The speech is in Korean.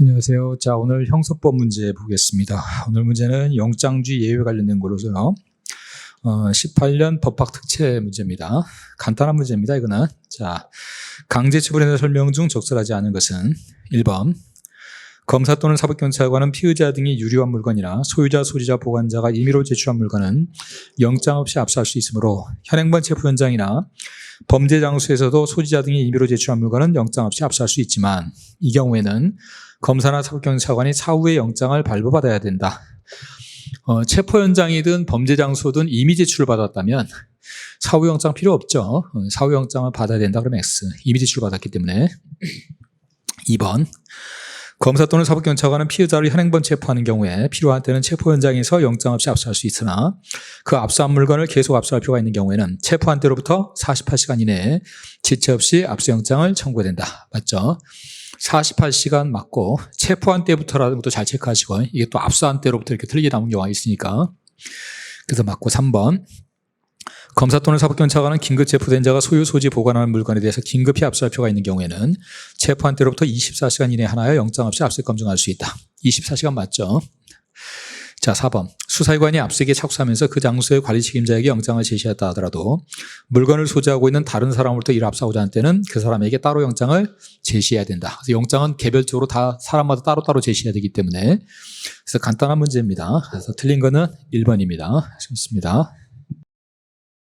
안녕하세요. 자, 오늘 형사법 문제 보겠습니다. 오늘 문제는 영장주의 예외 관련된 거로서요. 어, 18년 법학 특채 문제입니다. 간단한 문제입니다. 이거는. 자, 강제 처분에 대한 설명 중 적절하지 않은 것은 1번. 검사 또는 사법경찰관은 피의자 등이 유리한 물건이나 소유자, 소지자, 보관자가 임의로 제출한 물건은 영장 없이 압수할 수 있으므로 현행범 체포 현장이나 범죄 장소에서도 소지자 등이 임의로 제출한 물건은 영장 없이 압수할 수 있지만 이 경우에는 검사나 사법경찰관이 사후에 영장을 발부받아야 된다. 어, 체포 현장이든 범죄 장소든 이미 제출을 받았다면 사후 영장 필요 없죠. 어, 사후 영장을 받아야 된다 그러면 X. 이미 제출 받았기 때문에 2번 검사 또는 사법경찰관은 피의자를 현행범 체포하는 경우에 필요한 때는 체포 현장에서 영장 없이 압수할 수 있으나 그 압수한 물건을 계속 압수할 필요가 있는 경우에는 체포한 때로부터 48시간 이내에 지체 없이 압수영장을 청구해야 된다. 맞죠? 48시간 맞고 체포한 때부터라는 것도 잘 체크하시고 이게 또 압수한 때로부터 이렇게 틀리게 나온 경우가 있으니까 그래서 맞고 3번 검사 또는 사법경찰관은 긴급 체포된 자가 소유 소지 보관하는 물건에 대해서 긴급히 압수할 필요가 있는 경우에는 체포한 때로부터 24시간 이내에 하나여 영장 없이 압수 검증할 수 있다. 24시간 맞죠? 자, 4번. 수사기관이 압수에게 착수하면서 그 장소의 관리 책임자에게 영장을 제시했다 하더라도 물건을 소지하고 있는 다른 사람으로부터 이를 압수하고자 하는 때는 그 사람에게 따로 영장을 제시해야 된다. 그래서 영장은 개별적으로 다 사람마다 따로따로 제시해야 되기 때문에 그래서 간단한 문제입니다. 그래서 틀린 거는 1번입니다. 좋습니다.